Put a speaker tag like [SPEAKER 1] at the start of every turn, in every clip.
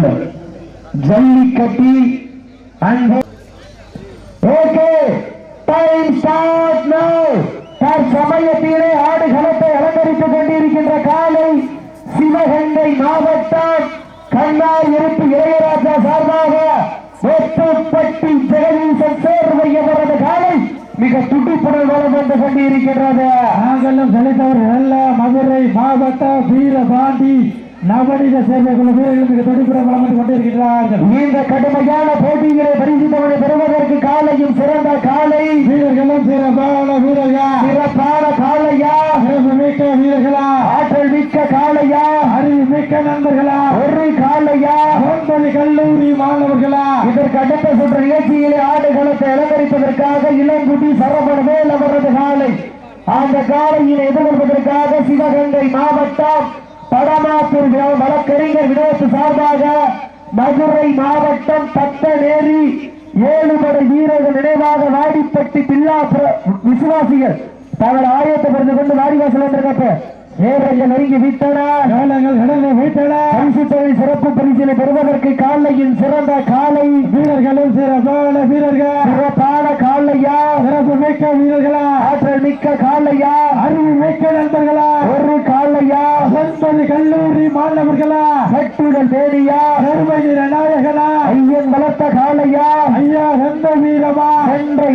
[SPEAKER 1] Hello Jallikattu and okay time start now தற்சமயத்திலே ஆடுகளத்தை அலங்கரித்துக் கொண்டிருக்கின்ற காலை சிவகங்கை மாவட்டம் கண்ணார் இருப்பு இளையராஜா சார்பாக ஒத்துப்பட்டி ஜெகதீசன் சேர்வை அவரது காலை மிக துடிப்புடன் வளம் வந்து கொண்டிருக்கின்றது.
[SPEAKER 2] நாங்களும் செலுத்தவர் அல்ல மதுரை மாவட்ட வீரபாண்டி நவநீத சேர்ந்த குழு வீரர்கள் மிக துடிப்புடன் வளம் வந்து கொண்டிருக்கிறார்கள்
[SPEAKER 1] இந்த கடுமையான போட்டிகளை பரிசுத்தவனை பெறுவதற்கு காலையும் சிறந்த காலை.
[SPEAKER 2] வீரர்களும் சிறப்பான வீரர்கள்?
[SPEAKER 1] சிறப்பான காலையா?
[SPEAKER 2] சிறப்பு மிக்க வீரர்களா?
[SPEAKER 1] ஆற்றல் மிக்க காலையா?
[SPEAKER 2] அறிவு மிக்க நண்பர்களா?
[SPEAKER 1] ஒரு காலையா?
[SPEAKER 2] ஒன்பது கல்லூரி மாணவர்களா?
[SPEAKER 1] இதற்கு அடுத்த சுற்று நிகழ்ச்சியிலே ஆடுகளத்தை அலங்கரிப்பதற்காக இளங்குடி சரவணவேல் அவரது காலை. அந்த காலையில் எதிர்கொள்வதற்காக சிவகங்கை மாவட்டம் படமாத்தூர் கிராம வழக்கறிஞர் வினோத் சார்பாக மதுரை மாவட்டம் தத்தநேரி ஏழுபடை வீரர்கள் நினைவாக வாடிப்பட்டி பில்லாபுர விசுவாசிகள் தங்கள் ஆயத்தப்படுத்திக் கொண்டு வாடிவாசல் வந்திருக்கப்ப நேரங்கள் நெருங்கி விட்டன.
[SPEAKER 2] காலங்கள் கடந்து வீட்டன.
[SPEAKER 1] பரிசு தொகை சிறப்பு பரிசினை பெறுவதற்கு காலையின் சிறந்த காலை
[SPEAKER 2] வீரர்களும் சிறப்பான வீரர்கள்
[SPEAKER 1] சிறப்பான காலையா
[SPEAKER 2] சிறப்பு மிக்க வீரர்களா
[SPEAKER 1] ஆற்றல் மிக்க காலையா
[SPEAKER 2] அறிவு மிக்க நண்பர்களா
[SPEAKER 1] ஒரு காலையா
[SPEAKER 2] ஒன்பது கல்லூரி மாணவர்களா
[SPEAKER 1] கட்டுடல் தேடியா
[SPEAKER 2] பெருமை நாயகனா
[SPEAKER 1] ஐயன் வளர்த்த காலையா
[SPEAKER 2] ஐயா எந்த வீரமா
[SPEAKER 1] சென்ற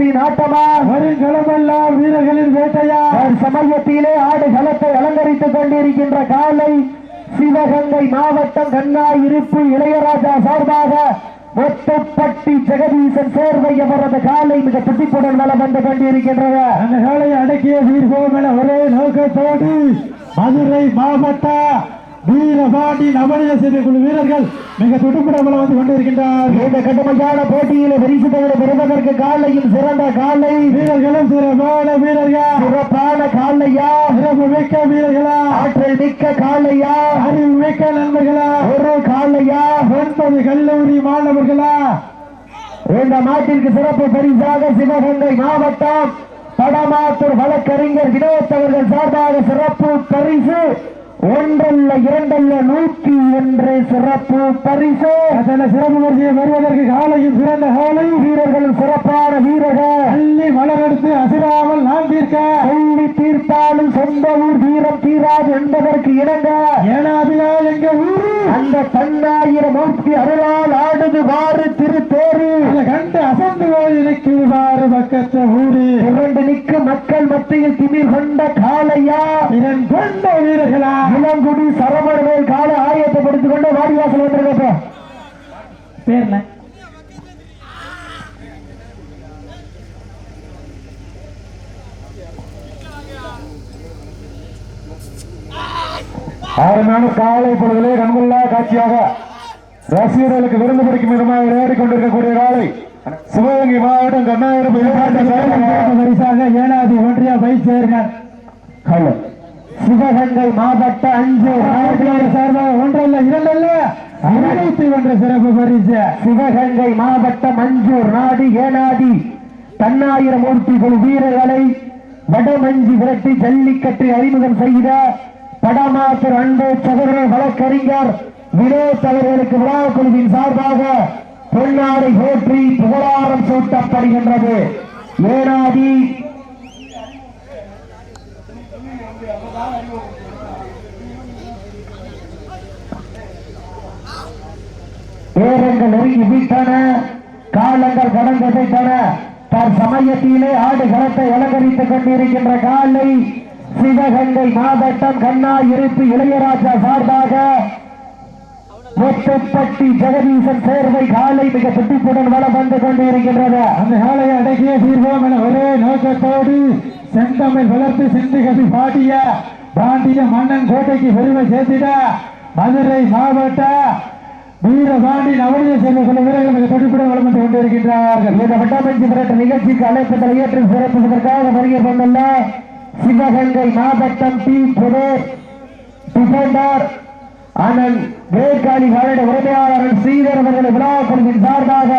[SPEAKER 1] சிங்கத்தின் ஆட்டமா?
[SPEAKER 2] வருங்களமெல்லாம் வீரர்களின் வேட்டையா?
[SPEAKER 1] சமயத்திலே ஆடு களத்தை அலங்கரித்துக் கொண்டிருக்கின்ற காலை சிவகங்கை மாவட்டம் கண்ணா இருப்பு இளையராஜா சார்பாக ஒத்தப்பட்டி ஜெகதீசன் சேர்வை அவரது காலை மிக துடிப்புடன் வளம் வந்து கொண்டிருக்கின்றது.
[SPEAKER 2] அந்த காலையை அடக்கிய வீர்வோம் என ஒரே நோக்கத்தோடு மதுரை மாவட்ட வீரபாண்டி நவனிய சிறு குழு வீரர்கள் மிக துடுப்புடம்பல வந்து கொண்டிருக்கின்றார்கள்
[SPEAKER 1] இந்த கடுமையான போட்டியில பரிசு தொகை பெறுவதற்கு காலையும் சிறந்த காலை
[SPEAKER 2] வீரர்களும் சிறப்பான வீரர்கள்?
[SPEAKER 1] சிறப்பான காலையா
[SPEAKER 2] சிறப்பு மிக்க வீரர்களா?
[SPEAKER 1] ஆற்றல் மிக்க காலையா
[SPEAKER 2] அறிவு மிக்க நண்பர்களா?
[SPEAKER 1] ஒரு காலையா
[SPEAKER 2] ஒன்பது கல்லூரி மாணவர்களா?
[SPEAKER 1] இந்த மாட்டிற்கு சிறப்பு பரிசாக சிவகங்கை மாவட்டம் படமாத்தூர் வழக்கறிஞர் வினோத் அவர்கள் சார்பாக சிறப்பு பரிசு ஒன்றல்ல இரண்டல்ல நூற்றி ஒன்று சிறப்பு பரிசு.
[SPEAKER 2] அதன சிறப்பு வரிசையை வருவதற்கு காலையும் சிறந்த காலை
[SPEAKER 1] வீரர்களும் சிறப்பான வீரர்கள்.
[SPEAKER 2] அள்ளி மலரெடுத்து அசிராமல் நான் தீர்க்க.
[SPEAKER 1] சொல்லி தீர்த்தாலும் சொந்த ஊர் வீரம் தீராது என்பதற்கு இணங்க.
[SPEAKER 2] ஏனாதினால் எங்க ஊரு?
[SPEAKER 1] அந்த தன்னாயிரம் மூர்த்தி அருளால் ஆடுது வாறு திருத்தேரு.
[SPEAKER 2] கண்டு அசந்து போய் நிற்குவாறு பக்கத்த ஊரு.
[SPEAKER 1] இரண்டு நிற்கும் மக்கள் மத்தியில் திமிர் கொண்ட காளையா?
[SPEAKER 2] இதன் கொண்ட வீரர்களா?
[SPEAKER 1] இளங்குடி சரவண மேல் காலை ஆயத்தப்படுத்திக் கொண்டு வாடிவாசல் வந்திருக்கப்ப.
[SPEAKER 2] பேர்?
[SPEAKER 1] அருமையான காலை பொழுதிலே கண்கொள்ளா காட்சியாக ரசிகர்களுக்கு விருந்து பிடிக்கும் விதமாக விளையாடி கொண்டிருக்கக்கூடிய காலை சிவகங்கை மாவட்டம் கண்ணாயிரம்.
[SPEAKER 2] பரிசாக ஏனாதி ஒன்றிய வைஸ் சேர்மன்.
[SPEAKER 1] ஹலோ சிவகங்கை மாவட்ட அஞ்சு
[SPEAKER 2] ஆயிரத்தி சார்பாக ஒன்றல்ல இரண்டல்ல? இருநூத்தி ஒன்று சிறப்பு பரிசு.
[SPEAKER 1] சிவகங்கை மாவட்டம் மஞ்சூர் நாடு ஏனாடி. தன்னாயிரம் மூர்த்திகள் வீரர்களை வடமஞ்சி விரட்டி ஜல்லிக்கட்டை அறிமுகம் செய்த படமாத்தூர் அன்பு சகோதரர் வழக்கறிஞர் வினோத் அவர்களுக்கு விழா குழுவின் சார்பாக பொன்னாடை போற்றி புகழாரம் சூட்டப்படுகின்றது. ஏனாதி நேரங்கள் நெருங்கி விட்டன காலங்கள் கடந்து விட்டன. தற்சமயத்திலே ஆடு களத்தை அலங்கரித்துக் கொண்டிருக்கின்ற காலை சிவகங்கை மாவட்டம் கண்ணா இருப்பு இளையராஜா சார்பாக ஒட்டுப்பட்டி ஜெகதீசன் சேர்வை காலை மிக துட்டிப்புடன் வளம் வந்து கொண்டிருக்கின்றது.
[SPEAKER 2] அந்த காலையை அடக்கிய தீர்வோம் என ஒரே நோக்கத்தோடு செந்தமிழ் வளர்த்து சிந்துகதி பாடிய பாண்டிய மன்னன் கோட்டைக்கு பெருமை சேர்த்திட மதுரை மாவட்ட வீரபாண்டி நவனிய சேர்ந்த சில வீரர்கள் மிக துடிப்புடன் வளம் வந்து கொண்டிருக்கின்றார்கள்.
[SPEAKER 1] இந்த வட்டமஞ்சி விரட்டு நிகழ்ச்சிக்கு அழைப்புதல் ஏற்று சிறப்புவதற்காக வருகை வந்துள்ள சிவகங்கை மாவட்டம் டி. புதேர் டிஃபெண்டர் அண்ணன் வேட்காளி காலிட உரிமையாளர் ஸ்ரீதர் அவர்களை விழா சார்பாக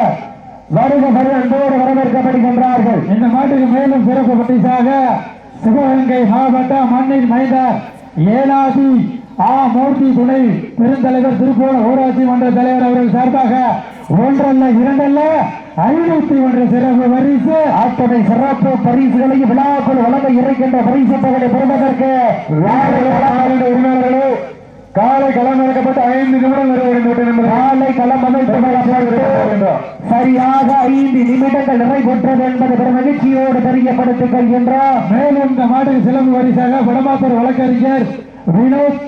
[SPEAKER 1] வருக வருக அன்போடு வரவேற்கப்படுகின்றார்கள்.
[SPEAKER 2] இந்த மாட்டுக்கு மேலும் சிறப்பு பரிசாக சிவகங்கை மாவட்ட மண்ணின் மைந்தர் ஏனாதி ஆ மூர்த்தி துணை பெருந்தலைவர் திருப்பூர் ஊராட்சி மன்ற தலைவர் அவர்கள் சார்பாக ஒன்றல்ல இரண்டல்ல ஐநூத்தி ஒன்று சிறப்பு பரிசு
[SPEAKER 1] அத்தனை சிறப்பு பரிசுகளையும் விழாக்கள் வழங்க இருக்கின்ற பரிசு தொகை பெறுவதற்கு
[SPEAKER 2] உரிமையாளர்களே காலை களமிறக்கப்பட்டு ஐந்து நிமிடம் நிறைவேறும்
[SPEAKER 1] காலை களம் சரியாக ஐந்து நிமிடங்கள் நிறைவுற்றது என்பது பெரும் மகிழ்ச்சியோடு தெரியப்படுத்திக் கொள்கின்றோம்.
[SPEAKER 2] மேலும் இந்த மாட்டுக்கு சிலம்பு வரிசாக வடமாத்தூர் வழக்கறிஞர் வினோத்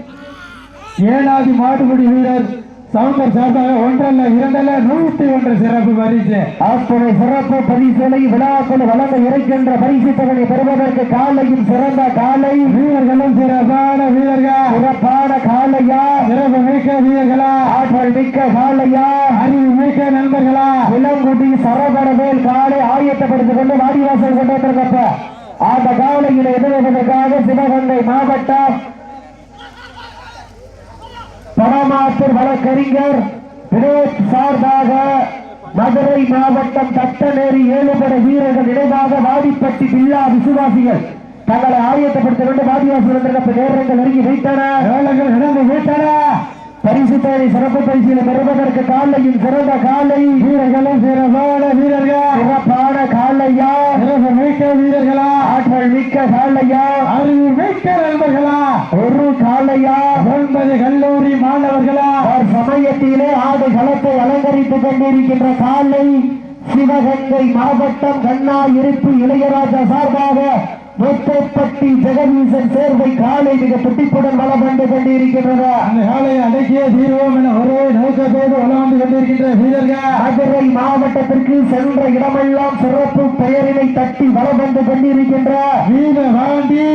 [SPEAKER 2] ஏழாதி மாட்டுப்படி வீரர் சவுந்தர் சார்பாக ஒன்றல்ல இரண்டல்ல நூத்தி ஒன்று சிறப்பு பரிசு.
[SPEAKER 1] அத்தனை சிறப்பு பரிசுகளை விழாக்கள் வளர்ந்து இருக்கின்ற பரிசு தொகையை பெறுவதற்கு காலையும் சிறந்த காலை.
[SPEAKER 2] வீரர்களும் சிறப்பான வீரர்கள்.
[SPEAKER 1] சிறப்பான காலையா?
[SPEAKER 2] சிறப்பு மிக்க வீரர்களா?
[SPEAKER 1] ஆற்றல் மிக்க காலையா?
[SPEAKER 2] அறிவு மிக்க நண்பர்களா?
[SPEAKER 1] இளங்குடி சரபரவேல் காலை ஆயத்தப்படுத்திக் கொண்டு வாடிவாசல் கொண்டு வந்திருக்கப்ப. அந்த காலையில் எதிர்ப்பதற்காக சிவகங்கை மாவட்டம் பரமாத்தூர் வழக்கறிஞர் வினோத் சார்பாக மதுரை மாவட்டம் தட்டநேரி ஏழுபட வீரர்கள் நினைவாக வாடிப்பட்டி பில்லா விசுவாசிகள் தங்களை ஆயத்தப்படுத்திக் வேண்டும். வாடிவாசல் நேரங்கள் நெருங்கி வைத்தன.
[SPEAKER 2] வேலைகள் நடந்து வைத்தன.
[SPEAKER 1] பரிசு சிறப்பு பரிசில் பெறுவதற்கு காலையில் சிறந்த காலை
[SPEAKER 2] வீரர்களும் சிறப்பான வீரர்கள்.
[SPEAKER 1] சிறப்பான காலையா
[SPEAKER 2] சிறப்பு மிக்க வீரர்களா?
[SPEAKER 1] ஆற்றல் மிக்க காலையா
[SPEAKER 2] அறிவு மிக்க நண்பர்களா?
[SPEAKER 1] ஒரு காலையா
[SPEAKER 2] ஒன்பது கல்லூரி மாணவர்களா?
[SPEAKER 1] அவர் சமயத்திலே ஆடு களத்தை அலங்கரித்துக் கொண்டிருக்கின்ற காலை சிவகங்கை மாவட்டம் கண்ணா இருப்பு இளையராஜா சார்பாக முத்தப்பட்டி ஜெகதீசன் சேர்வை காலை மிக துட்டிப்புடன் வளம் வந்து கொண்டிருக்கின்றன
[SPEAKER 2] அந்த காலையை அடக்கிய தீர்வோம் என ஒரே நோக்கத்தோடு வளர்ந்து கொண்டிருக்கின்ற வீரர்கள்.
[SPEAKER 1] மதுரை மாவட்டத்திற்கு சென்ற இடமெல்லாம் சிறப்பு பெயரினை தட்டி வளம் வந்து கொண்டிருக்கின்ற
[SPEAKER 2] வீரவாண்டி.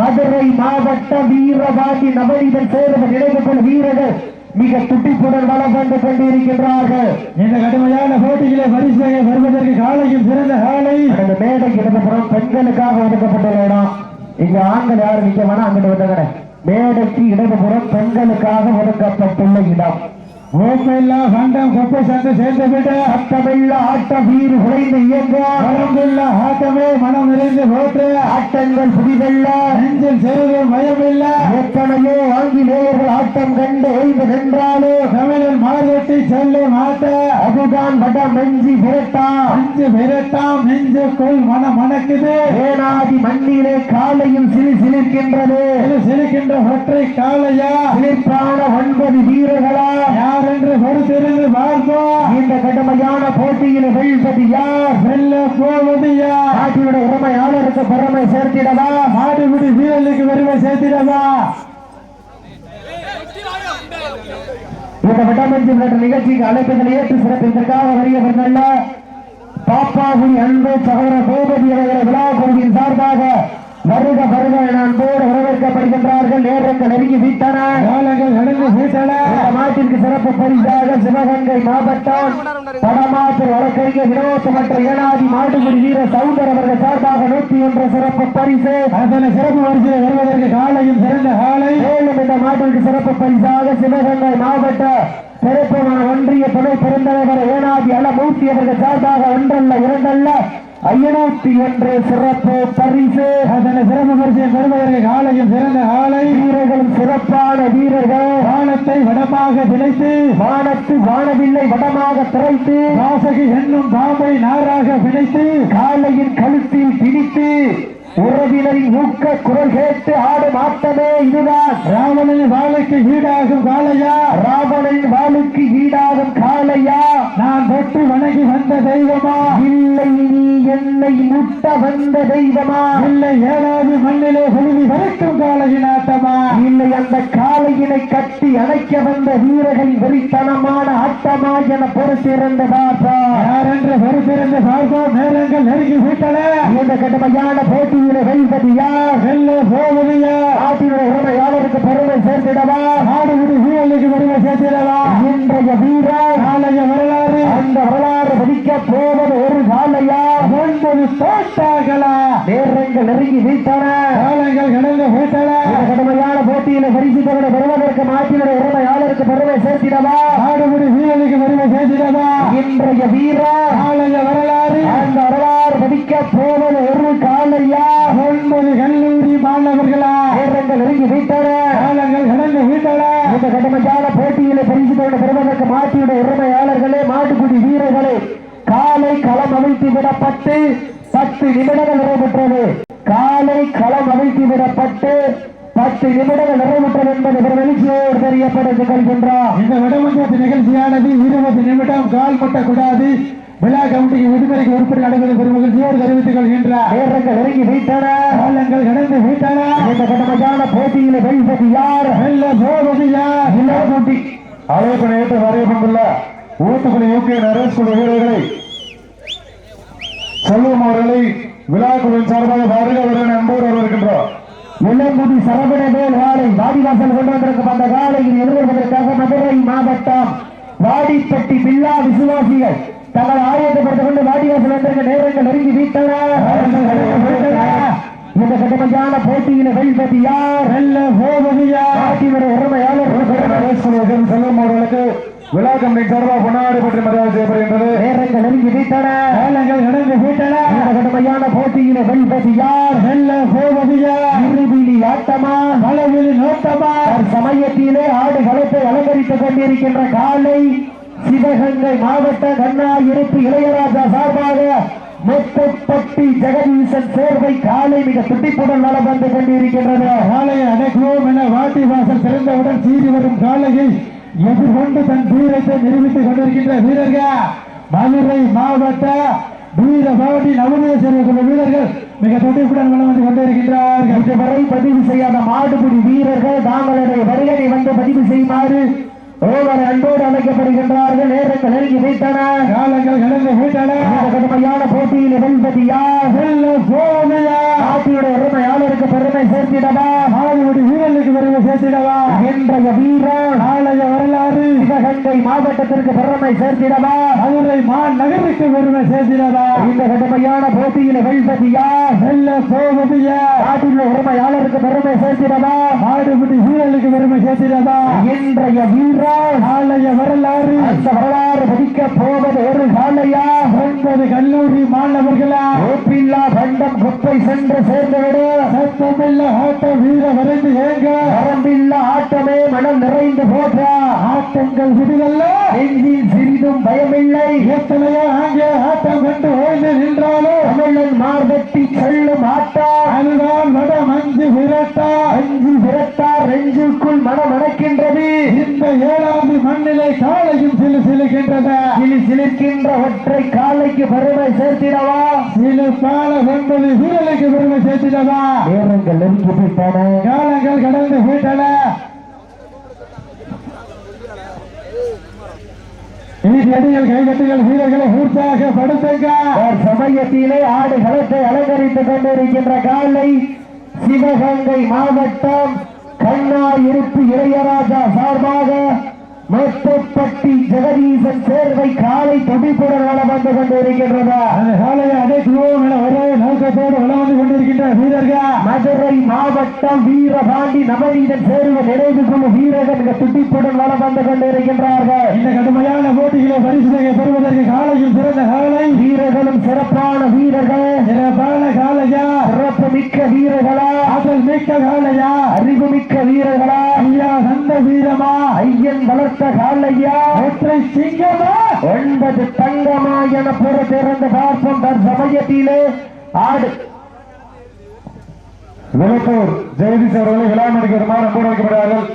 [SPEAKER 1] மதுரை மாவட்ட வீரபாண்டி நவநீதன் சேர்ந்த நினைவுகள் வீரர்கள். மிக துட்டிப்புடன் வளம் கண்டு கொண்டிருக்கின்றார்கள்.
[SPEAKER 2] இந்த கடுமையான போட்டிகளை வரிசையை வருவதற்கு காலையும் சிறந்த காலை.
[SPEAKER 1] அந்த மேடைக்கு இடதுபுறம் பெண்களுக்காக ஒதுக்கப்பட்டுள்ள இடம் இங்க ஆண்கள் யாரும் நிக்க வேணா அங்கிட்டு வந்துங்கட மேடைக்கு இடதுபுறம் பெண்களுக்காக ஒதுக்கப்பட்டுள்ள இடம்.
[SPEAKER 2] ஓப்பெல்லா கண்டம் கொப்பை சந்தை சேர்ந்து விட்டு
[SPEAKER 1] அட்டமில்ல ஆட்ட வீறு குறைந்து இயங்க.
[SPEAKER 2] வரம்புள்ள ஆட்டமே மனம் நிறைந்து போற்று.
[SPEAKER 1] ஆட்டங்கள் புதிதல்ல
[SPEAKER 2] நெஞ்சில் சிறிது பயமில்ல
[SPEAKER 1] எத்தனையோ ஆங்கிலேயர்கள் ஆட்டம் கண்டு ஓய்ந்து நின்றாலோ
[SPEAKER 2] தமிழன் மார்கட்டி செல்ல மாட்ட
[SPEAKER 1] அதுதான் வட மெஞ்சி விரட்டா
[SPEAKER 2] அஞ்சு விரட்டாம் நெஞ்சுக்குள் மன மணக்குது.
[SPEAKER 1] ஏனாதி மண்ணிலே காலையும் சிலி சிலிர்க்கின்றது.
[SPEAKER 2] இது சிரிக்கின்ற ஒற்றை காலையா
[SPEAKER 1] சிலிர்ப்பான ஒன்பது வீரர்களா?
[SPEAKER 2] யார் என்று பொறுத்திருந்து பார்ப்போம்
[SPEAKER 1] இந்த கடுமையான போட்டியில் வெல்வது யார்?
[SPEAKER 2] வெல்ல போவது யார்?
[SPEAKER 1] நாட்டினுடைய உரிமையாளருக்கு பெருமை சேர்த்திடவா?
[SPEAKER 2] மாடுபிடி வீரர்களுக்கு பெருமை சேர்த்திடவா?
[SPEAKER 1] இந்த வட்டமஞ்சி விளையாட்டு நிகழ்ச்சிக்கு அழைப்புகளை ஏற்று சிறப்பிற்காக வருகிறவர்கள் பாப்பாகுடி அன்பு சகோதர கோபதி அவர்கள் விழா குழுவின் சார்பாக வருக வருக என அன்போடு வரவேற்கப்படுகின்றார்கள் நேரங்கள் நெருங்கி விட்டன.
[SPEAKER 2] காலங்கள் நடந்து
[SPEAKER 1] இந்த மாட்டிற்கு சிறப்பு பரிசாக சிவகங்கை மாவட்டம் படமாற்று வழக்கறிஞர் வினோத் மற்றும் ஏனாதி மாட்டுக்குடி வீர சவுந்தர் அவர்கள் சார்பாக நூற்றி ஒன்று சிறப்பு பரிசு.
[SPEAKER 2] அதனை சிறப்பு வரிசையில் வருவதற்கு காலையும் சிறந்த காலை.
[SPEAKER 1] மேலும் இந்த மாட்டிற்கு சிறப்பு பரிசாக சிவகங்கை மாவட்ட சிறப்புமான ஒன்றிய துணை பெருந்தலைவர் ஏனாதி அளமூர்த்தி அவர்கள் சார்பாக ஒன்றல்ல இரண்டல்ல ஐநூத்தி ஒன்று சிறப்பு பரிசு.
[SPEAKER 2] அதனை சிறப்பு வரிசையில் வருவதற்கு காலையும் சிறந்த காலை.
[SPEAKER 1] வீரர்களும் சிறப்பான வீரர்கள்.
[SPEAKER 2] வானத்தை வடமாக விளைத்து
[SPEAKER 1] வானத்து வானவில்லை வடமாக திரைத்து.
[SPEAKER 2] வாசகி என்னும் பாம்பை நாராக பிணைத்து.
[SPEAKER 1] காலையின் கழுத்தில் பிடித்து உறவினரின் ஊக்க குரல் கேட்டு ஆடும் ஆட்டமே இதுதான்.
[SPEAKER 2] ராவணனின் வாழைக்கு ஈடாகும் காளையா?
[SPEAKER 1] ராவணன் வாளுக்கு ஈடாகும் காளையா?
[SPEAKER 2] நான் தொட்டு வணங்கி வந்த தெய்வமா?
[SPEAKER 1] இல்லை நீ என்னை முட்ட வந்த தெய்வமா?
[SPEAKER 2] இல்லை ஏழாவது மண்ணிலே புழுவி வரைக்கும் காளையின் ஆட்டமா?
[SPEAKER 1] இல்லை அந்த காளையினை கட்டி அணைக்க வந்த வீரர்கள் வெறித்தனமான ஆட்டமா என பொறுத்திருந்த பார்த்தா
[SPEAKER 2] யார் என்று பொறுத்திருந்து பார்ப்போம்? நேரங்கள் நெருங்கி விட்டன
[SPEAKER 1] இந்த கடுமையான போட்டியில வெல்வது யார்
[SPEAKER 2] வெல்ல போவது யார்
[SPEAKER 1] நாட்டினுடைய உரிமையாளருக்கு பெருமை சேர்த்திடவா?
[SPEAKER 2] நாடுகுடி வீரர்களுக்கு பெருமை சேர்த்திடவா?
[SPEAKER 1] இன்றைய வீரர்
[SPEAKER 2] காளைய வரலாறு.
[SPEAKER 1] அந்த வரலாறு வதிக்க போவது ஒரு காலையா
[SPEAKER 2] ஒன்பது தோட்டாகளா
[SPEAKER 1] நேரங்கள் நெருங்கி வீட்டன
[SPEAKER 2] காலங்கள் கடந்து
[SPEAKER 1] இந்த கடுமையான போட்டியில பரிசு தொகை பெறுவதற்கு நாட்டினுடைய உரிமையாளருக்கு பெருமை சேர்த்திடவா?
[SPEAKER 2] நாடுகுடி வீரர்களுக்கு பெருமை சேர்த்திடவா?
[SPEAKER 1] இன்றைய வீரர்.
[SPEAKER 2] காளைய வரலாறு.
[SPEAKER 1] அந்த வரலாறு வதிக்க போவது ஒரு காலையா?
[SPEAKER 2] ஒன்பது கல்லூரி மாணவர்களா?
[SPEAKER 1] நேரங்கள் நெருங்கி வீட்டன
[SPEAKER 2] காலங்கள் கடந்து
[SPEAKER 1] கடுமையான போட்டியிலே பரிசு கொண்டு பெறுவதற்கு மாட்டியுடைய உரிமையாளர்களே மாட்டுக்குடி வீரர்களே காலை களம் அவிழ்த்து விடப்பட்டு பத்து நிமிடங்கள் நிறைவுற்றது. காலை களம் அவிழ்த்து விடப்பட்டு பத்து நிமிடங்கள் நிறைவுற்றது என்பது ஒரு வெளிச்சியோடு தெரியப்படுத்தி கொள்கின்றார்
[SPEAKER 2] இந்த வடமஞ்சத்து நிகழ்ச்சியானது இருபது நிமிடம் கால் கூடாது விழா கமிட்டிக்கு விடுமுறைக்கு உறுப்பினர் நடைபெறும் பெரும் மகிழ்ச்சியோடு தெரிவித்துக் கொள்கின்றார்.
[SPEAKER 1] நேரங்கள் இறங்கி விட்டன.
[SPEAKER 2] காலங்கள் கடந்து விட்டன.
[SPEAKER 1] இந்த கடுமையான போட்டியிலே வெல்வது யார்?
[SPEAKER 2] வெல்ல போவது யார்?
[SPEAKER 1] இந்த போட்டி.
[SPEAKER 3] அழைப்பு நேற்று வரையப்பட்டுள்ள ஊத்துக்குடி யூகே நரேஷ்குழு வீரர்களை செல்வம் அவர்களை விழாக்குழுவின் சார்பாக வருக வருகிற அன்போடு வரவேற்கின்றோம்.
[SPEAKER 1] இளங்குடி சரவண வேல் காலை வாடிவாசல் கொண்டு காலையில் எதிர்கொள்வதற்காக மதுரை மாவட்டம் வாடிப்பட்டி பில்லா விசுவாசிகள் தங்கள் ஆயத்தப்படுத்திக் கொண்டு வாடிவாசல் வந்திருக்க நேரங்கள் நெருங்கி வீட்டன இந்த கடுமையான போட்டியில் வெல்வது யார்
[SPEAKER 2] வெல்ல போவது யார்
[SPEAKER 1] உரிமையாளர்
[SPEAKER 3] செல்வம் அவர்களுக்கு. விழா கமிட்டி சார்பாக கொண்டாடி பற்றி மரியாதை செய்யப்படுகின்றது.
[SPEAKER 1] நேரங்கள் நெருங்கி வீட்டன
[SPEAKER 2] காலங்கள் கடந்து விட்டன.
[SPEAKER 1] இந்த கடுமையான போட்டியில் வெல்வது யார்?
[SPEAKER 2] வெல்ல போவது யார்
[SPEAKER 1] இருவிழி ஆட்டமா?
[SPEAKER 2] அளவில் நோட்டமா?
[SPEAKER 1] சமயத்திலே ஆடு களத்தை அலங்கரித்துக் கொண்டிருக்கின்ற காலை சிவகங்கை மாவட்ட கண்ணா இருப்பு இளையராஜா சார்பாக முத்துப்பட்டி ஜெகதீசன் சேர்வை காலை மிக துடிப்புடன் நலம் வந்து கொண்டிருக்கின்றது.
[SPEAKER 2] காலையை அடைக்குவோம் என வாட்டி வாசல் திறந்தவுடன் சீறி வரும் காலையை எதிர்கொண்டு தன் வீரத்தை நிரூபித்துக் கொண்டிருக்கின்ற வீரர்கள் மதுரை மாவட்ட வீரபாண்டி நவநேஸ்வரர் குழு வீரர்கள் மிக துடிப்புடன் வளம் வந்து கொண்டிருக்கின்றார்கள்.
[SPEAKER 1] இதுவரை பதிவு செய்யாத மாடுபிடி வீரர்கள் தாங்களுடைய வருகை வந்து பதிவு செய்யுமாறு ஒவ்வொரு அன்போடு அழைக்கப்படுகின்றார்கள். நேரங்கள் நெருங்கி வைத்தன
[SPEAKER 2] காலங்கள் கடந்து விட்டன
[SPEAKER 1] கடுமையான போட்டியில் வெல்வது யார்?
[SPEAKER 2] வெல்ல போவது யார்
[SPEAKER 1] நாட்டினுடைய உரிமையாளருக்கு பெருமை சேர்த்திடவா?
[SPEAKER 2] மாடுபிடி வீரர்களுக்கு பெருமை சேர்த்திடவா?
[SPEAKER 1] இன்றைய வீரர்
[SPEAKER 2] நாளைய வரலாறு
[SPEAKER 1] சிவகங்கை மாவட்டத்திற்கு பெருமை சேர்த்திடவா
[SPEAKER 2] மதுரை மாநகருக்கு பெருமை சேர்த்திடவா
[SPEAKER 1] இந்த கடுமையான போட்டியில் வெல்வது யார்
[SPEAKER 2] வெல்ல போவது யார்
[SPEAKER 1] நாட்டினுடைய உரிமையாளருக்கு பெருமை சேர்த்திடவா
[SPEAKER 2] மாடுபிடி வீரர்களுக்கு பெருமை சேர்த்திடவா
[SPEAKER 1] இன்றைய வீரர்
[SPEAKER 2] நாளைய வரலாறு.
[SPEAKER 1] அந்த வரலாறு பதிக்க போவது ஒரு காலையா
[SPEAKER 2] ஒன்பது கல்லூரி மாணவர்களா?
[SPEAKER 1] ஓப்பில்லா பண்டம் குப்பை சென்று சேர்ந்துவிடு.
[SPEAKER 2] சத்தமில்ல ஆட்ட வீர வரைந்து ஏங்க.
[SPEAKER 1] வரம்பில்லா ஆட்டமே மனம் நிறைந்து போற்றா?
[SPEAKER 2] ஆட்டங்கள் விடுதல்ல.
[SPEAKER 1] நெஞ்சில் சிறிதும் பயமில்லை.
[SPEAKER 2] எத்தனையோ அங்கே ஆட்டம் கண்டு ஓய்ந்து நின்றாலும்
[SPEAKER 1] தமிழன் மார்பட்டி செல்லும் ஆட்டா.
[SPEAKER 2] அதுதான் வட மஞ்சு விரட்டா.
[SPEAKER 1] அஞ்சு விரட்டார் நெஞ்சுக்குள் மனம் அணைக்கின்றது
[SPEAKER 2] இந்த ஏழாவது மண்ணிலை காலையும் சிலு சிலுகின்றன
[SPEAKER 1] சிலி சிலிர்க்கின்ற ஒற்றை காலைக்கு பெருமை சேர்த்திடவா?
[SPEAKER 2] சிலு கால ஒன்பது வீரர்களுக்கு பெருமை சேர்த்திடவா?
[SPEAKER 1] நேரங்கள் நெருங்கி விட்டன
[SPEAKER 2] காலங்கள் கடந்து விட்டன நீதியடிகள் கைகட்டுகள் வீரர்களை உற்சாகப்படுத்துங்க
[SPEAKER 1] படுத்துங்க. சமயத்திலே ஆடு களத்தை அலங்கரித்துக் கொண்டிருக்கின்ற காலை சிவகங்கை மாவட்டம் கண்ணா இருப்பு இளையராஜா சார்பாக மொத்தப்பட்டி ஜெகதீசன் சேர்வை காலை துடிப்புடன் வளம் வந்து கொண்டிருக்கின்றதா.
[SPEAKER 2] அந்த காலையை அடைக்குவோம் என ஒரே நோக்கத்தோடு வளம் வந்து கொண்டிருக்கின்ற வீரர்கள்.
[SPEAKER 1] மதுரை மாவட்டம் வீரபாண்டி நவநீதன் சேர்வு நினைவு குழு வீரர்கள் துடிப்புடன் வளம் வந்து கொண்டிருக்கின்றார்கள்.
[SPEAKER 2] இந்த கடுமையான போட்டிகளை பரிசுகளை பெறுவதற்கு காலையில் சிறந்த காலை.
[SPEAKER 1] வீரர்களும் சிறப்பான வீரர்கள்.
[SPEAKER 2] சிறப்பான காலையா?
[SPEAKER 1] சிறப்பு மிக்க வீரர்களா?
[SPEAKER 2] ஆற்றல் மிக்க காலையா?
[SPEAKER 1] அறிவு மிக்க வீரர்களா?
[SPEAKER 2] ஐயா சந்த வீரமா?
[SPEAKER 1] ஐயன் வளர்த்த காலையா?
[SPEAKER 2] ஒற்றை சிங்கமா?
[SPEAKER 1] ஒன்பது தங்கமா என புற திறந்து பார்ப்போம் தன் சமயத்திலே ஆடு.
[SPEAKER 3] வெள்ளத்தூர் ஜெகதீஷ் அவர்களை விழா மணிக்கு வருமாறு அன்போடு அழைக்கப்படுகிறார்கள்.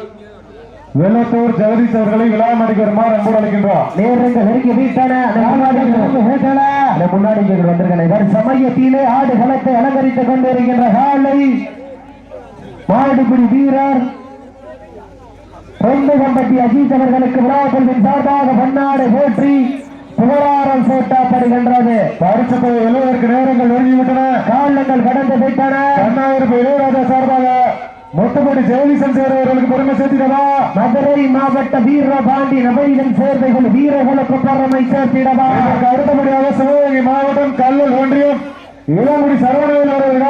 [SPEAKER 3] வெள்ளத்தூர் ஜெகதீஷ் அவர்களை விழா மணிக்கு வருமாறு அன்போடு அழைக்கின்றோம்
[SPEAKER 1] நேரங்கள் நெருங்கி வீட்டன முன்னாடி வந்திருக்கிறேன் இவர் சமயத்திலே ஆடு களத்தை அலங்கரித்துக் கொண்டிருக்கின்ற காலை. மாடுபிடி வீரர் பொந்துகம்பட்டி அஜித் அவர்களுக்கு விழாக்களின் சார்பாக பன்னாடு போற்றி புகழாரம் சூட்டப்படுகின்றது.
[SPEAKER 3] பரிசத்தை எழுவதற்கு நேரங்கள் நெருங்கிவிட்டன
[SPEAKER 1] காலங்கள் கடந்து விட்டன
[SPEAKER 3] கண்ணாயிரப்பு இளையராஜா சார்பாக மொத்தப்படி ஜெகதீசன் சேர்வர்களுக்கு பெருமை சேர்த்திடவா?
[SPEAKER 1] மதுரை மாவட்ட வீரபாண்டி நவீனன் சேர்வைகள் வீரர்களுக்கு பெருமை சேர்த்திடவா?
[SPEAKER 3] அடுத்தபடியாக சிவகங்கை மாவட்டம் கல்லூர் ஒன்றியம் இளங்குடி சரவணவேல் அவர்கள்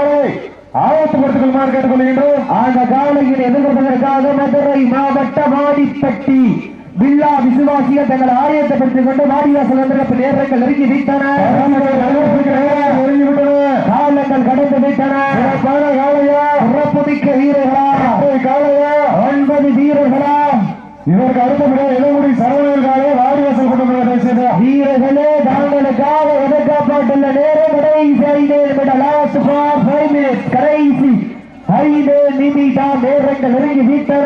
[SPEAKER 3] ஆயத்தப்படுத்திக் கொள்ளுமாறு கேட்டுக்கொள்கின்றோம்
[SPEAKER 1] அந்த காலையில் எதிர்கொள்வதற்காக மதுரை மாவட்ட வாடிப்பட்டி வில்லா விசுவாசிகள் தங்களை ஆயத்தப்படுத்திக் கொண்டு வாடிவாசல் வந்திருக்க நேரங்கள் நெருங்கி
[SPEAKER 3] நெருங்கிவிட்டன
[SPEAKER 1] காலங்கள் கடந்து விட்டன.
[SPEAKER 3] சிறப்பான காலையா
[SPEAKER 1] சிறப்பு மிக்க வீரர்களா
[SPEAKER 3] காலையா
[SPEAKER 1] ஒன்பது வீரர்களா.
[SPEAKER 3] இதற்கு காலை வாடிவாசல் கொண்டு செய்த
[SPEAKER 1] வீரர்களே தாங்களுக்காக ஒதுக்கப்பட்டுள்ள நேரம் கடைசி ஐந்து நிமிடம் லாஸ்ட் ஃபார் ஃபைவ் மினிட்ஸ் கடைசி ஐந்து நிமிடம் நேரங்கள் நெருங்கி விட்டன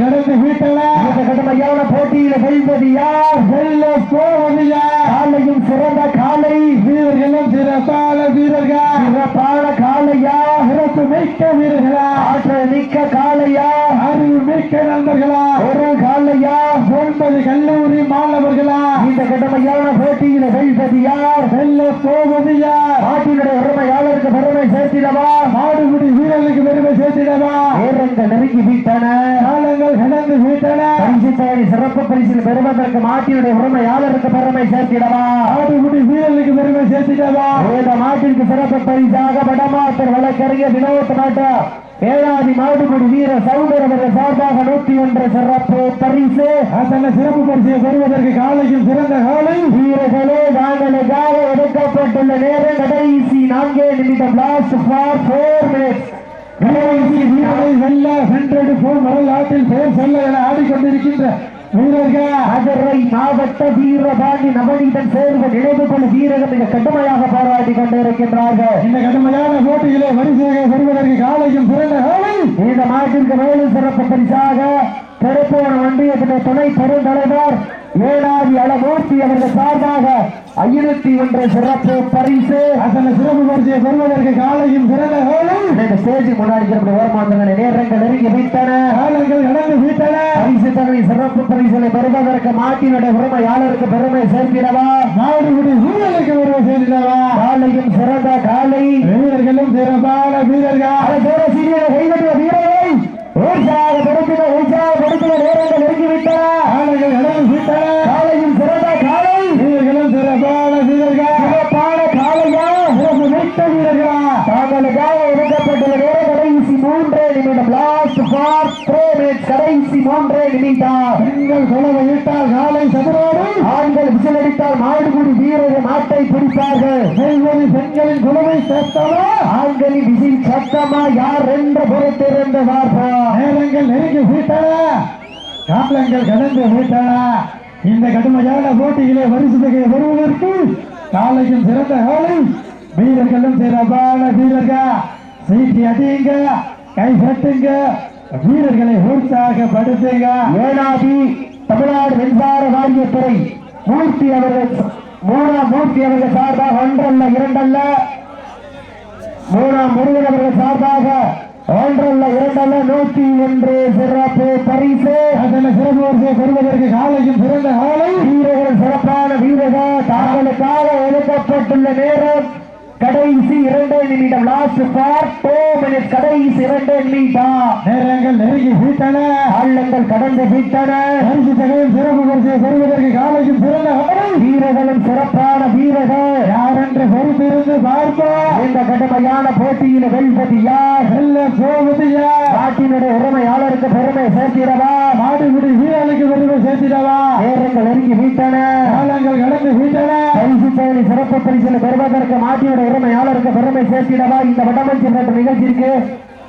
[SPEAKER 2] கடந்து விட்டன
[SPEAKER 1] இந்த கடுமையான போட்டியில வெல்வது யார்?
[SPEAKER 2] வெல்ல போவது யார்?
[SPEAKER 1] காலையும் சிறந்த காலை.
[SPEAKER 2] வீரர்களும் சிறப்பான வீரர்கள்.
[SPEAKER 1] சிறப்பான காலையா?
[SPEAKER 2] சிறப்பு மிக்க வீரர்களா?
[SPEAKER 1] ஆற்றல் மிக்க காலையா?
[SPEAKER 2] அறிவு மிக்க நண்பர்களா?
[SPEAKER 1] ஒரு காலையா?
[SPEAKER 2] ஒன்பது கல்லூரி மாணவர்களா?
[SPEAKER 1] இந்த கடுமையான போட்டியில வெல்வது யார்?
[SPEAKER 2] வெல்ல போவது யார்
[SPEAKER 1] நாட்டினுடைய உரிமையாளருக்கு பெருமை சேர்த்திடவா
[SPEAKER 2] மாடுபிடி வீரர்களுக்கு சேர்த்திடவா
[SPEAKER 1] நேரங்கள் நெருங்கி விட்டன?
[SPEAKER 2] காலங்கள் கடந்து விட்டன?
[SPEAKER 1] பரிசு தேடி சிறப்பு பரிசில் பெறுவதற்கு மாட்டினுடைய உரிமையாளருக்கு பெருமை சேர்த்திடவா?
[SPEAKER 2] பெருமை சேர்த்திடவா?
[SPEAKER 1] இந்த மாட்டிற்கு சிறப்பு பரிசாக வடமாத்தர் வழக்கறிஞர் வினோத் மாட்டா ஏழாதி மாடுபிடி வீர சௌந்தரவர் சார்பாக நூத்தி ஒன்று சிறப்பு பரிசு.
[SPEAKER 2] அத்தனை சிறப்பு பரிசை பெறுவதற்கு காலையும் சிறந்த காலை.
[SPEAKER 1] வீரர்களே தாங்களுக்காக ஒதுக்கப்பட்டுள்ள நேரம் கடைசி நான்கே நிமிடம் லாஸ்ட் ஃபார் ஃபோர் மினிட்ஸ்
[SPEAKER 2] வெல்ல போல் வரலாற்றில் பெயர் சொல்ல என ஆடிக்கொண்டிருக்கின்ற வீரர்கள்
[SPEAKER 1] மதுரை மாவட்ட வீரபாண்டி நவநீதன் சேர்வு நினைவு கொள் வீரர்கள் மிக கடுமையாக போராடி கொண்டிருக்கின்றார்கள்.
[SPEAKER 2] இந்த கடுமையான போட்டியிலே வரிசையாக பெறுவதற்கு காலையும் சிறந்த காலை
[SPEAKER 1] இந்த மாட்டிற்கு மேலும் சிறப்பு பரிசாக திருப்பூர் ஒன்றியத்தின் துணை பெருந்தலைவர் ஏழாதி அளமூர்த்தி அவர்கள் சார்பாக ஐநூத்தி ஒன்று சிறப்பு பரிசு.
[SPEAKER 2] அத்தனை சிறப்பு பரிசை பெறுவதற்கு காலையும் சிறந்த
[SPEAKER 1] ஸ்டேஜ் முன்னாடி ஓரமாந்தங்க நேரங்கள் நெருங்கி வைத்தன
[SPEAKER 2] காலங்கள் கடந்து விட்டன.
[SPEAKER 1] பரிசு தகுதி சிறப்பு பரிசுகளை பெறுவதற்கு மாட்டினுடைய உரிமையாளருக்கு பெருமை சேர்க்கிறவா?
[SPEAKER 2] மாடுபிடி வீரர்களுக்கு பெருமை சேர்த்திடவா
[SPEAKER 1] காலையும் சிறந்த காலை.
[SPEAKER 2] வீரர்களும் சிறப்பான வீரர்கள்.
[SPEAKER 1] சீனியர் கைதட்டிய வீரரை
[SPEAKER 2] இட்டால் காலை சதுரோடு
[SPEAKER 1] ஆண்கள் விசிலடித்தால் மாடுபிடி வீரர்கள் நாட்டை பிடிப்பார்கள்.
[SPEAKER 2] செய்வது பெண்களின் குழுவை சேர்த்தவா?
[SPEAKER 1] ஆண்களின் விசில் சத்தமா? யார் என்ற பொறுத்திருந்து பார்ப்போம்
[SPEAKER 2] நேரங்கள் நெருங்கி விட்டன காலங்கள் கடந்து விட்டன இந்த கடுமையான போட்டியிலே வரிசையை வருவதற்கு காலையும் சிறந்த காலை வீரர்களும் சிறப்பான வீரர்கள். சீட்டி அடியுங்க கை கட்டுங்க வீரர்களை உற்சாகப்படுத்துங்க
[SPEAKER 1] ஏனாதி தமிழ்நாடு மின்சார வாரியத்துறை மூர்த்தி அவர்கள் மூணாம் மூர்த்தி அவர்கள் சார்பாக ஒன்றல்ல இரண்டல்ல. மூணாம் முருகன் அவர்கள் சார்பாக ஒன்றல்ல இரண்டல்ல. நூற்றி ஒன்று சிறப்பு பரிசு.
[SPEAKER 2] அதில் சிறப்பு வரிசையை பெறுவதற்கு காலையும் சிறந்த காலை
[SPEAKER 1] வீரர்கள் சிறப்பான வீரர்கள். தாங்களுக்காக ஒதுக்கப்பட்டுள்ள நேரம். கடைசி இரண்டே நிமிடம் லாஸ்ட் ஃபார் டூ மினிட்ஸ் கடைசி இரண்டே நிமிடம்.
[SPEAKER 2] நேரங்கள் நெருங்கி விட்டன.
[SPEAKER 1] ஆள்ளங்கள் கடந்து விட்டன.
[SPEAKER 2] பரிசு தகவல் சிறப்பு வரிசையை பெறுவதற்கு காலையும் சிறந்த
[SPEAKER 1] வீரர்களும் சிறப்பான வீரர்கள்.
[SPEAKER 2] யார் என்று பொறுத்திருந்து பார்ப்போம்.
[SPEAKER 1] இந்த கடுமையான போட்டியில் வெல்வது யார்?
[SPEAKER 2] செல்ல போவது யார்?
[SPEAKER 1] நாட்டினுடைய உரிமையாளருக்கு பெருமை சேர்த்திடவா?
[SPEAKER 2] மாடுபிடி வீரர்களுக்கு பெருமை சேர்த்திடவா?
[SPEAKER 1] நேரங்கள் நெருங்கி விட்டன.
[SPEAKER 2] காலங்கள் கடந்து விட்டன.
[SPEAKER 1] பரிசு செயலி சிறப்பு பரிசில் பெறுவதற்கு மாட்டினுடைய உரிமையாளருக்கு பெருமை சேர்த்திடவா? இந்த வடமஞ்சி என்ற நிகழ்ச்சிக்கு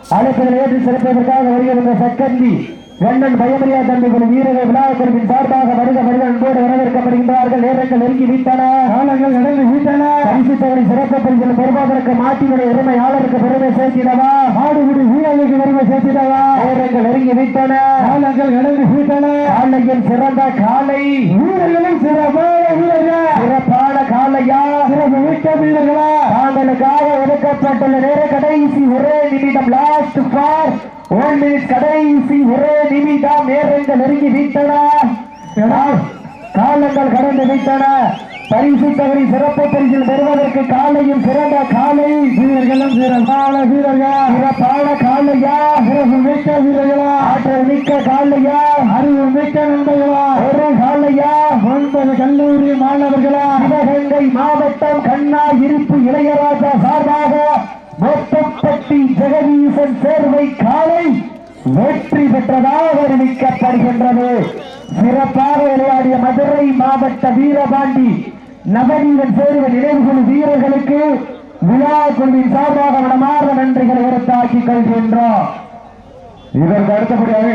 [SPEAKER 1] அழைப்பதில் ஏற்றி சிறப்பதற்காக வருகின்ற சக்கந்தி வெண்ணன் பயமரியா தம்பிகள் வீரர்கள் விழா குழுவின் சார்பாக வருக வருக அன்போடு வரவேற்கப்படுகின்றார்கள். நேரங்கள் நெருங்கி விட்டன.
[SPEAKER 2] காலங்கள் கடந்து விட்டன.
[SPEAKER 1] பரிசு தொகை சிறப்பு பரிசில் பெறுவதற்கு மாட்டினுடைய உரிமையாளருக்கு பெருமை சேர்த்திடவா?
[SPEAKER 2] மாடுபிடி வீரர்களுக்கு பெருமை சேர்த்திடவா?
[SPEAKER 1] நேரங்கள் நெருங்கி விட்டன.
[SPEAKER 2] காலங்கள் கடந்து விட்டன.
[SPEAKER 1] காலையில் சிறந்த காலை.
[SPEAKER 2] வீரர்களும் சிறப்பான வீரர்கள்.
[SPEAKER 1] சிறப்பான காலையா?
[SPEAKER 2] சிறப்பு மிக்க வீரர்களா?
[SPEAKER 1] தாங்களுக்காக ஒதுக்கப்பட்டுள்ள நேர கடைசி ஒரே நிமிடம் லாஸ்ட் ஃபார் ஒன் கடைசி ஒரே நிமிடம் நேரங்கள் நெருங்கி விட்டன. காலங்கள் கடந்து விட்டன. பரிசு தவறி சிறப்பு பரிசில் பெறுவதற்கு காலையும் சிறந்த காலை.
[SPEAKER 2] வீரர்களும் சிறப்பான வீரர்கள்.
[SPEAKER 1] பெற்றதாக அறிவிக்கப்படுகின்றது சிறப்பாக விளையாடிய மதுரை மாவட்ட வீரபாண்டி நவநீதன் சேர்வை நினைவுகுழு வீரர்களுக்கு விழா குழுவின் சார்பாக மனமார்ந்த நன்றிகளை உறுத்தாக்கிக் கொள்கின்றோம்.
[SPEAKER 3] இதற்கு அடுத்தபடியாக